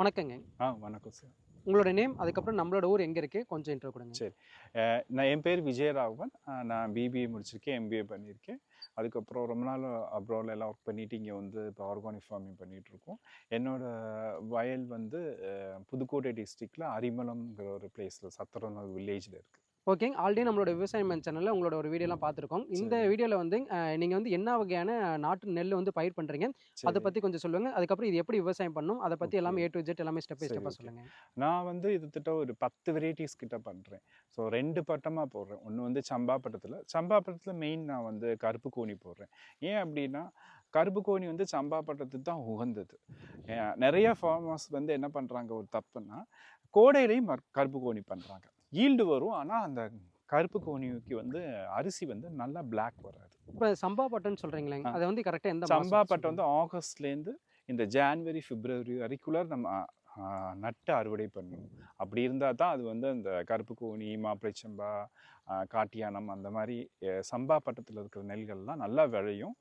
வணக்கங்க. ஆ வணக்கம் சார். உங்களோட நேம் அதுக்கப்புறம் நம்மளோட ஊர் எங்கே இருக்குது கொஞ்சம் இன்ட்ரோ கொடுங்க. சரி. நான் என் பேர் விஜயராகவன். நான் பிபிஏ முடிச்சிருக்கேன் எம்பிஏ பண்ணியிருக்கேன் அதுக்கப்புறம் ரொம்ப நாள் அப்ராட்ல எல்லாம் ஒர்க் பண்ணிட்டு இங்கே வந்து இப்போ ஆர்கானிக் ஃபார்மிங் பண்ணிட்டு இருக்கோம். என்னோட வயல் வந்து புதுக்கோட்டை டிஸ்ட்ரிக்ட்ல அரிமளம்ங்கிற ஒரு பிளேஸில் சத்திரம் வில்லேஜில் இருக்குது ஓகேங்க. ஆல்ரெடி நம்மளோட விவசாயம் சேனலில் உங்களோட ஒரு வீடியோலாம் பார்த்துருக்கோம். இந்த. வீடியோவில் வந்து நீங்கள் வந்து என்ன வகையான நாட்டு நெல் வந்து பயிர் பண்ணுறீங்க அதை பற்றி கொஞ்சம் சொல்லுங்கள் அதுக்கப்புறம் இது எப்படி விவசாயம் பண்ணும்? அதை பற்றி எல்லாமே ஏ டு ஜெட் எல்லாமே ஸ்டெப் பை ஸ்டெப்பாக. சொல்லுங்கள் நான் வந்து இது திட்ட ஒரு பத்து வெரைட்டிஸ் கிட்ட பண்ணுறேன் ஸோ ரெண்டு பட்டமாக போடுறேன். ஒன்று வந்து சம்பா பட்டத்தில். சம்பா பட்டத்தில் மெயின் நான் வந்து கருப்பு கோணி போடுறேன். ஏன் அப்படின்னா கருப்பு கோணி வந்து சம்பா பட்டத்துக்கு தான் உகந்தது. நிறைய ஃபார்மர்ஸ் வந்து என்ன பண்ணுறாங்க ஒரு தப்புன்னா கோடையிலையும் கருப்பு கோணி பண்ணுறாங்க ஈல்டு வரும். ஆனால் அந்த கருப்பு கோணிக்கு வந்து அரிசி வந்து நல்லா Black வராது. இப்போ சம்பா பட்டன்னு சொல்கிறீங்களே. அதை வந்து கரெக்டாக எந்த சம்பா பட்டம் வந்து ஆகஸ்ட்லேருந்து இந்த ஜான்வரி பிப்ரவரி வரைக்குள்ளார் நம்ம நட்டு அறுவடை பண்ணணும். அப்படி இருந்தால் தான் அது வந்து அந்த கருப்பு கோணி மாப்பிளை சம்பா காட்டியானம் அந்த மாதிரி சம்பா பட்டத்தில் இருக்கிற நெல்கள்லாம் நல்லா விளையும்.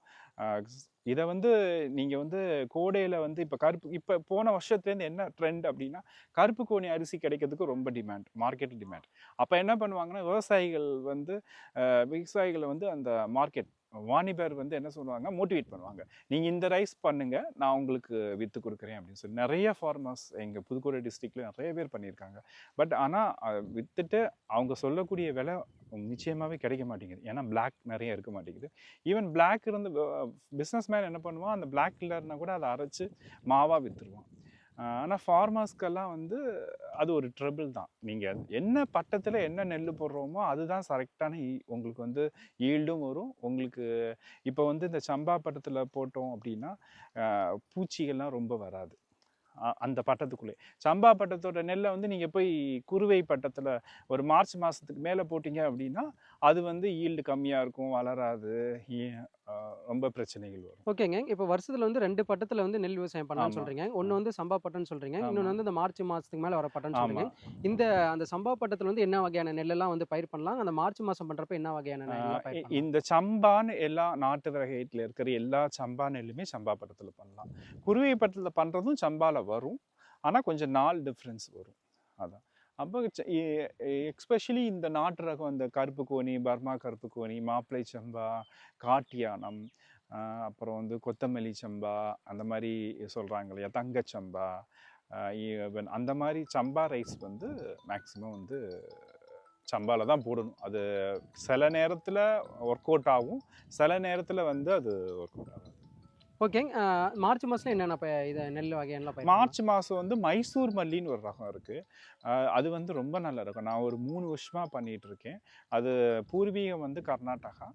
இதை வந்து நீங்கள் வந்து கோடையில் வந்து இப்போ கருப்பு இப்போ போன வருஷத்துலேருந்து என்ன ட்ரெண்ட் அப்படின்னா கருப்பு கோணி அரிசி கிடைக்கிறதுக்கு ரொம்ப டிமாண்ட் மார்க்கெட் டிமாண்ட் அப்போ என்ன பண்ணுவாங்கன்னா விவசாயிகள் வந்து விவசாயிகளை வந்து அந்த மார்க்கெட் வாணிபர் வந்து என்ன சொல்லுவாங்க மோட்டிவேட் பண்ணுவாங்க. நீங்கள் இந்த ரைஸ் பண்ணுங்கள் நான் உங்களுக்கு விற்று கொடுக்குறேன் அப்படின்னு சொல்லி. நிறைய ஃபார்மர்ஸ் எங்கள் புதுக்கோட்டை டிஸ்ட்ரிக்டில் நிறைய பேர் பண்ணியிருக்காங்க. பட் ஆனால் விற்றுட்டு அவங்க சொல்லக்கூடிய விலை நிச்சயமாகவே கிடைக்க மாட்டேங்குது. ஏன்னா பிளாக் நிறைய இருக்க மாட்டேங்குது. ஈவன் பிளாக் இருந்து பிஸ்னஸ் மேன் என்ன பண்ணுவான்? அந்த பிளாக் இல்லைன்னா கூட அதை அரைச்சி மாவாக விற்றுருவான் ஆனால் ஃபார்மர்ஸ்க்கெல்லாம் வந்து அது ஒரு ட்ரபிள் தான். நீங்கள் என்ன பட்டத்தில் என்ன நெல் போடுறோமோ அதுதான் கரெக்டான உங்களுக்கு வந்து ஈல்டும் வரும். உங்களுக்கு இப்போ வந்து இந்த சம்பா பட்டத்தில் போட்டோம் அப்படின்னா பூச்சிகள்லாம் ரொம்ப வராது. அந்த பட்டத்துக்குள்ளே. சம்பா பட்டத்தோட நெல்லை வந்து நீங்கள் போய் குருவை பட்டத்தில் ஒரு மார்ச் மாதத்துக்கு மேலே போட்டிங்க அப்படின்னா அது வந்து ஈல்டு கம்மியாக இருக்கும் வளராது. ரொம்ப பிரச்சனைகள் வரும். ஓகேங்க. இப்போ வருஷத்தில் வந்து ரெண்டு பட்டத்தில் வந்து நெல் விவசாயம் பண்ணலாம்னு ஆமா. சொல்கிறீங்க ஒன்று வந்து சம்பா பட்டம்னு சொல்கிறீங்க இன்னொன்று. வந்து இந்த மார்ச் மாதத்துக்கு மேலே வர பட்டம்னு சொல்கிறீங்க ஆமாம் இந்த அந்த சம்பா பட்டத்தில் வந்து என்ன வகையான நெல்லெல்லாம் வந்து பயிர் பண்ணலாம்? அந்த மார்ச் மாதம் பண்ணுறப்ப என்ன வகையான இந்த சம்பான்னு எல்லா நாட்டு வகையில் இருக்கிற எல்லா சம்பா நெல்லுமே சம்பா பட்டத்தில் பண்ணலாம். குருவை பட்டத்தில் பண்ணுறதும் சம்பால வரும். ஆனால் கொஞ்சம் நாள் டிஃப்ரென்ஸ் வரும். அதான். அப்போ எக்ஸ்பெஷலி இந்த நாட்டு ரகம் இந்த கருப்பு கோணி பர்மா கருப்பு கோணி மாப்பிளை சம்பா காட்டியானம் அப்புறம் வந்து கொத்தமல்லி சம்பா அந்த மாதிரி சொல்கிறாங்க இல்லையா தங்கச்சம்பா அந்த மாதிரி சம்பா ரைஸ் வந்து மேக்ஸிமம் வந்து சம்பாவில் தான் போடணும். அது சில நேரத்தில் ஒர்க் அவுட் ஆகும். சில நேரத்தில் வந்து அது ஒர்க் அவுட் ஆகும் ஓகேங்க மார்ச் மாதத்தில் என்னென்ன இதை நெல் பண்ணலாம்? மார்ச் மாதம் வந்து மைசூர் மல்லின்னு ஒரு ரகம் இருக்குது அது வந்து ரொம்ப நல்ல ரகம் நான் ஒரு மூணு வருஷமாக பண்ணிகிட்டு இருக்கேன். அது பூர்வீகம் வந்து கர்நாடகா.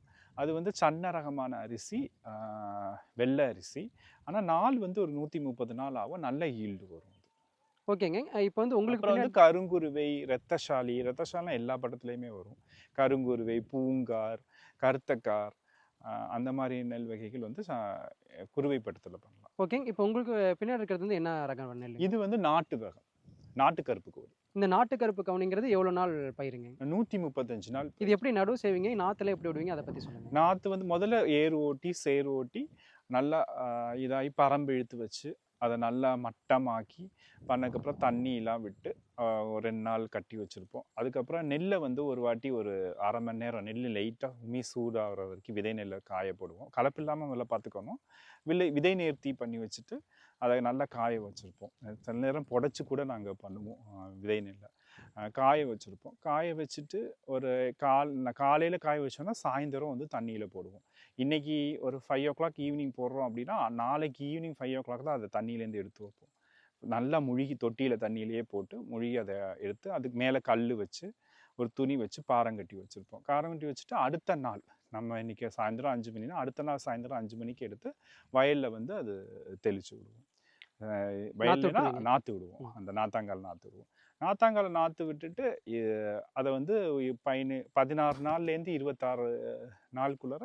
அது வந்து சன்ன ரகமான அரிசி வெள்ளை அரிசி. ஆனால் நாள் வந்து ஒரு நூற்றி முப்பது நாள் ஆகும். நல்ல ஈல்டு வரும். ஓகேங்க. இப்போ வந்து உங்களுக்கு வந்து கருங்குருவை ரத்தசாலி ரத்தசாலாம் எல்லா படத்துலையுமே வரும். கருங்குருவை பூங்கார் கருத்தக்கார் அந்த மாதிரி நெல் வகைகள் வந்து குருவை படத்தில் பண்ணலாம். ஓகேங்க இப்போ உங்களுக்கு பின்னாடி இருக்கிறது வந்து என்ன ரகம் நெல்? இது வந்து நாட்டு ரகம் நாட்டு கருப்பு கோழி. இந்த நாட்டு கருப்பு கவுனிங்கிறது எவ்வளோ நாள் பயிருங்க? நூற்றி முப்பத்தஞ்சு நாள் இது எப்படி நடுவு செய்வீங்க? நாற்றுல எப்படி விடுவீங்க? அதை பற்றி சொல்லுங்கள் நாற்று வந்து முதல்ல ஏர் ஓட்டி சேர் ஓட்டி நல்லா இதாகி பரம்பு இழுத்து வச்சு அதை நல்லா மட்டமாக்கி பண்ணதுக்கப்புறம் தண்ணியெலாம் விட்டு ஒரு ரெண்டு நாள் கட்டி வச்சுருப்போம். அதுக்கப்புறம் நெல்லை வந்து ஒரு வாட்டி ஒரு அரை மணி நேரம் நெல் லைட்டாக உமி சூடாகிற வரைக்கும் விதை நெல்லை காய போடுவோம் கலப்பு இல்லாமல் நல்லா பார்த்துக்கணும். விலை விதை நேர்த்தி பண்ணி வச்சுட்டு அதை நல்லா காய வச்சுருப்போம். சில நேரம் புடச்சி கூட நாங்கள் பண்ணுவோம் விதை நெல்லை. காய வச்சுருப்போம். காய வச்சுட்டு ஒரு கால் காலையில் காய வச்சோன்னா சாயந்தரம் வந்து தண்ணியில் போடுவோம். இன்றைக்கி ஒரு ஃபைவ் ஓ கிளாக் ஈவினிங் போடுறோம் அப்படின்னா நாளைக்கு ஈவினிங் ஃபைவ் ஓ கிளாக் தான் அதை தண்ணியிலேருந்து எடுத்து வைப்போம். நல்லா முழுகி தொட்டியில் தண்ணியிலேயே போட்டு முழுகி அதை எடுத்து அதுக்கு மேலே கல் வச்சு ஒரு துணி வச்சு பாரங்கட்டி வச்சுருப்போம். காரங்கட்டி வச்சுட்டு அடுத்த நாள் நம்ம இன்றைக்கி சாயந்தரம் அஞ்சு மணினா அடுத்த நாள் சாயந்தரம் அஞ்சு மணிக்கு எடுத்து வயலில் வந்து அது தெளிச்சு விடுவோம். வயல்னா. நாற்று விடுவோம். அந்த நாத்தாங்கால் நாற்று விடுவோம். நாத்தாங்கால் நாற்று விட்டுட்டு அதை வந்து பதினு பதினாறு நாள்லேருந்து இருபத்தாறு நாளுக்குள்ளார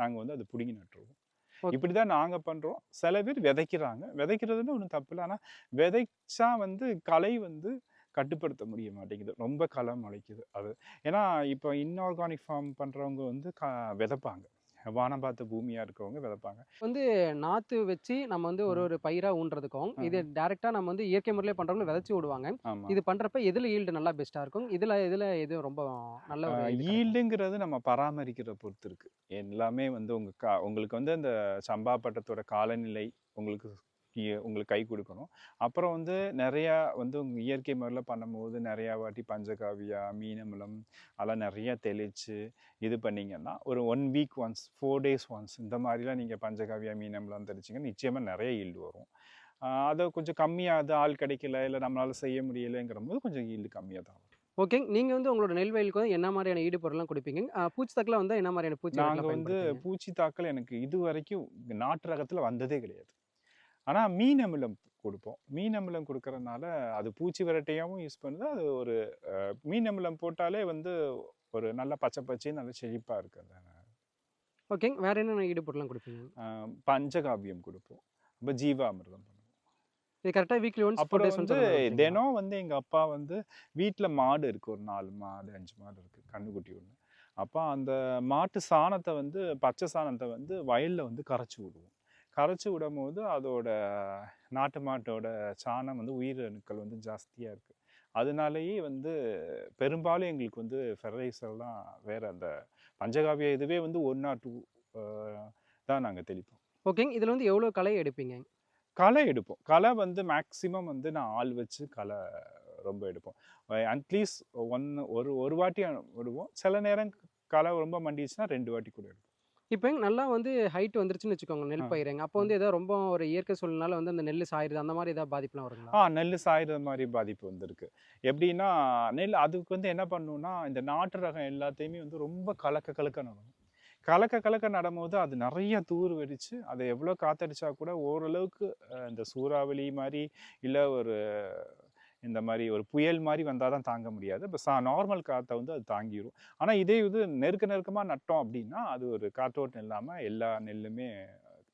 நாங்கள் வந்து அதை பிடுங்கி நட்டுருவோம். இப்படி தான் நாங்கள் பண்ணுறோம் சில பேர் விதைக்கிறாங்க. விதைக்கிறதுன்னு ஒன்றும் தப்பு இல்லை. ஆனால் விதைச்சா வந்து களை வந்து கட்டுப்படுத்த முடிய மாட்டேங்குது. ரொம்ப களை முளைக்குது. அது ஏன்னா இப்போ இன்ஆர்கானிக் ஃபார்ம் பண்ணுறவங்க வந்து க விதைப்பாங்க. வானம் பார்த்த பூமியாக இருக்கவங்க விதைப்பாங்க வந்து நாத்து வச்சு நம்ம வந்து ஒரு. ஒரு பயிரா ஊன்றதுக்கும். இது டைரக்டா நம்ம வந்து இயற்கை முறையிலே பண்றவங்க விதைச்சு விடுவாங்க இது பண்றப்ப எதுல ஈல்டு நல்லா பெஸ்டா இருக்கும் இதுல இதுல எது ரொம்ப நல்ல? ஈல்டுங்கிறது நம்ம பராமரிக்கிற பொறுத்து இருக்கு எல்லாமே வந்து உங்க கா உங்களுக்கு வந்து அந்த சம்பா பட்டத்தோட காலநிலை உங்களுக்கு உங்களுக்கு கை கொடுக்கணும். அப்புறம் வந்து நிறையா வந்து உங்க இயற்கை முறையில் பண்ணும்போது நிறையா வாட்டி பஞ்சகாவியா மீனமிலம் அதெல்லாம் நிறைய தெளித்து இது பண்ணீங்கன்னா ஒரு one week once four days once இந்த மாதிரிலாம் நீங்கள் பஞ்சகாவியா மீனமிலம் தெளிச்சிங்கன்னா நிச்சயமாக நிறைய ஈல்டு வரும். அதை கொஞ்சம் கம்மியாக ஆள் கிடைக்கல இல்லை நம்மளால செய்ய முடியலைங்கிற போது கொஞ்சம் ஈல்டு கம்மியாக தான் வரும். ஓகே நீங்க வந்து உங்களோட நெல் வயலுக்கு வந்து என்ன மாதிரியான ஈடுபொருள்லாம் கொடுப்பீங்க? பூச்சி தக்கல வந்து என்ன மாதிரியான பூச்சி நாங்கள் வந்து? பூச்சி தாக்கல் எனக்கு இது வரைக்கும் நாட்டு ரகத்தில் வந்ததே கிடையாது. ஆனால் மீன் அமிலம் கொடுப்போம். மீன் அமிலம் கொடுக்கறதுனால அது பூச்சி விரட்டையாகவும் யூஸ் பண்ணுது. அது ஒரு மீன் அமிலம் போட்டாலே வந்து ஒரு நல்ல பச்சை பச்சை நல்ல செழிப்பாக இருக்குது ஓகே. வேற என்னென்ன ஈடுபொருள்லாம் கொடுப்பீங்க? பஞ்சகாவியம் கொடுப்போம். அப்போ ஜீவாமிர்தம் பண்ணுவோம். இது கரெக்டா வீக்லி ஒன்ஸ் அப்புறம் வந்து தினம் வந்து எங்கள் அப்பா வந்து வீட்டில் மாடு இருக்குது ஒரு நாலு மாடு அஞ்சு மாடு இருக்குது கண்ணுக்குட்டி ஒன்று அப்போ அந்த மாட்டு சாணத்தை வந்து பச்சை சாணத்தை வந்து வயலில் வந்து கரைச்சி விடுவோம். கரைச்சி விடும் போது அதோட நாட்டு மாட்டோட சாணம் வந்து உயிரணுக்கள் வந்து ஜாஸ்தியாக இருக்குது அதனாலேயே வந்து பெரும்பாலும் எங்களுக்கு வந்து ஃபெர்ரைசர்லாம் வேறு அந்த பஞ்சகாவிய இதுவே வந்து ஒன் ஆர் டூ தான் நாங்கள் தெளிப்போம். ஓகே இதுல வந்து எவ்வளவு களை எடுப்பீங்க? களை எடுப்போம். களை வந்து மேக்ஸிமம் வந்து நான் ஆள் வச்சு களை ரொம்ப எடுப்போம். அட்லீஸ்ட் ஒன் ஒரு ஒரு வாட்டி விடுவோம். சில நேரம் களை ரொம்ப மண்டிச்சுன்னா ரெண்டு வாட்டி கூட எடுப்போம். இப்போ நல்லா வந்து ஹைட் வந்துருச்சுன்னு வச்சுக்கோங்க நெல். பயிருங்க. அப்போ வந்து ஏதோ ரொம்ப ஒரு இயற்கை சூழ்நிலை வந்து அந்த நெல் சாயிருது அந்த மாதிரி ஏதாவது பாதிப்புலாம் வருங்களா? ஆ நெல் சாயிற மாதிரி பாதிப்பு வந்திருக்கு. எப்படின்னா நெல் அதுக்கு வந்து என்ன பண்ணணும்னா இந்த நாட்டு ரகம் எல்லாத்தையுமே வந்து ரொம்ப கலக்க கலக்க நடணும் கலக்க கலக்க நடும்போது அது நிறைய தூர் வெடிச்சு அதை எவ்வளோ காத்தடிச்சா கூட ஓரளவுக்கு இந்த சூறாவளி மாதிரி இல்லை ஒரு இந்த மாதிரி ஒரு புயல் மாதிரி வந்தால் தான் தாங்க முடியாது. இப்போ சா நார்மல் காற்றை வந்து அது தாங்கிடும் ஆனால் இதே இது நெருக்க நெருக்கமாக நட்டோம் அப்படின்னா அது ஒரு காற்றோட்டம் இல்லாமல் எல்லா நெல்லுமே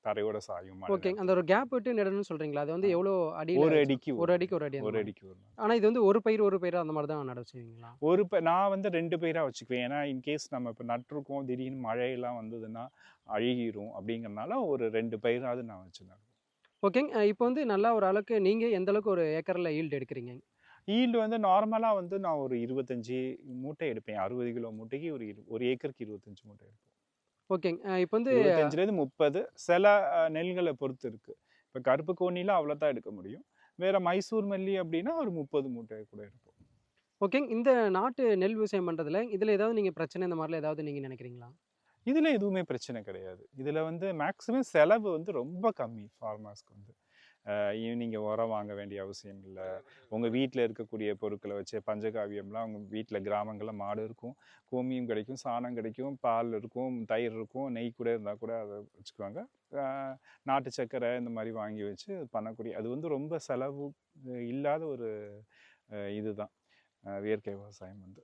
தரையோட சாயும் ஓகே அந்த ஒரு கேப் விட்டு நடணும்னு சொல்றீங்களா? அது வந்து. எவ்வளோ அடி ஒரு அடிக்கு ஒரு அடிக்கு ஒரு அடி ஒரு. அடிக்கு ஒரு ஆனா இது வந்து ஒரு பயிர் ஒரு பயிர் அந்த மாதிரி தான் நட செய்வீங்களா ஒரு ப நான் வந்து ரெண்டு பயிராக வச்சுக்குவேன். ஏன்னா இன்கேஸ் நம்ம இப்போ நட்டிருக்கோம் திடீர்னு மழையெல்லாம் வந்ததுன்னா அழுகிரும் அப்படிங்கறனால ஒரு ரெண்டு பயிராவது நான் வச்சு நடுவேன் ஓகே இப்போ வந்து நல்லா ஒரு அளவுக்கு நீங்க எந்த அளவுக்கு ஒரு ஏக்கர்ல ஈல்டு எடுக்கிறீங்க? ஈல்டு வந்து நார்மலாக வந்து நான் ஒரு இருபத்தஞ்சி மூட்டை எடுப்பேன். அறுபது கிலோ மூட்டைக்கு ஒரு ஒரு ஏக்கருக்கு இருபத்தஞ்சி மூட்டை எடுப்பேன். ஓகே இப்போ வந்து இருபத்தஞ்சிலேருந்து முப்பது சில நெல்களை பொறுத்து இருக்கு. இப்போ கருப்பு கோணியில் அவ்வளோ தான் எடுக்க முடியும். வேற மைசூர் மல்லி அப்படின்னா ஒரு முப்பது மூட்டை கூட எடுப்போம். ஓகே இந்த நாட்டு நெல் விவசாயம் பண்றதுல இதுல ஏதாவது நீங்க பிரச்சனை இந்த மாதிரிலாம் ஏதாவது நீங்க நினைக்கிறீங்களா? இதில் எதுவுமே பிரச்சனை கிடையாது. இதில் வந்து மேக்ஸிமம் செலவு வந்து ரொம்ப கம்மி ஃபார்மர்ஸ்க்கு வந்து. நீங்கள் உரம் வாங்க வேண்டிய அவசியம் இல்லை. உங்கள் வீட்டில் இருக்கக்கூடிய பொருட்களை வச்சு பஞ்சகாவியம்லாம் உங்கள் வீட்டில் கிராமங்களில் மாடு இருக்கும் கோமியம் கிடைக்கும் சாணம் கிடைக்கும் பால் இருக்கும் தயிர் இருக்கும் நெய் கூட இருந்தால் கூட அதை வச்சுக்குவாங்க. நாட்டு சர்க்கரை இந்த மாதிரி வாங்கி வச்சு பண்ணக்கூடிய அது வந்து ரொம்ப செலவு இல்லாத ஒரு இதுதான். இயற்கை விவசாயம் வந்து.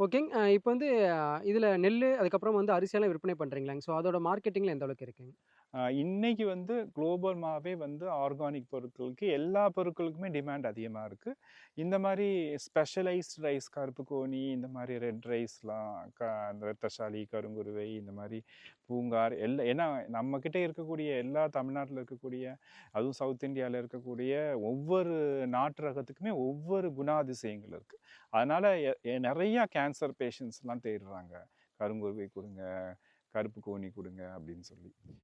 ஓகேங்க. இப்போ வந்து இதில் நெல் அதுக்கப்புறம் வந்து அரிசியெல்லாம் விற்பனை பண்ணுறீங்களாங்க ஸோ அதோட மார்க்கெட்டிங்கில் எந்த அளவுக்கு இருக்குங்க? இன்றைக்கி இன்னைக்கு வந்து குளோபல்மாகவே வந்து ஆர்கானிக் பொருட்களுக்கு எல்லா பொருட்களுக்குமே டிமாண்ட் அதிகமாக இருக்குது இந்த மாதிரி ஸ்பெஷலைஸ்டு ரைஸ் கருப்பு கோணி இந்த மாதிரி ரெட் ரைஸ்லாம் க அந்த ரத்தசாலி கருங்குருவை இந்த மாதிரி பூங்கார் எல்லா ஏன்னா நம்மக்கிட்ட இருக்கக்கூடிய எல்லா தமிழ்நாட்டில் இருக்கக்கூடிய அதுவும் சவுத் இந்தியாவில் இருக்கக்கூடிய ஒவ்வொரு நாட்டு ரகத்துக்குமே ஒவ்வொரு குணாதிசயங்கள் இருக்குது அதனால் நிறையா கேன்சர் பேஷண்ட்ஸ்லாம் தேடுறாங்க. கருங்குருவை கொடுங்க கருப்பு கோணி கொடுங்க அப்படின்னு சொல்லி.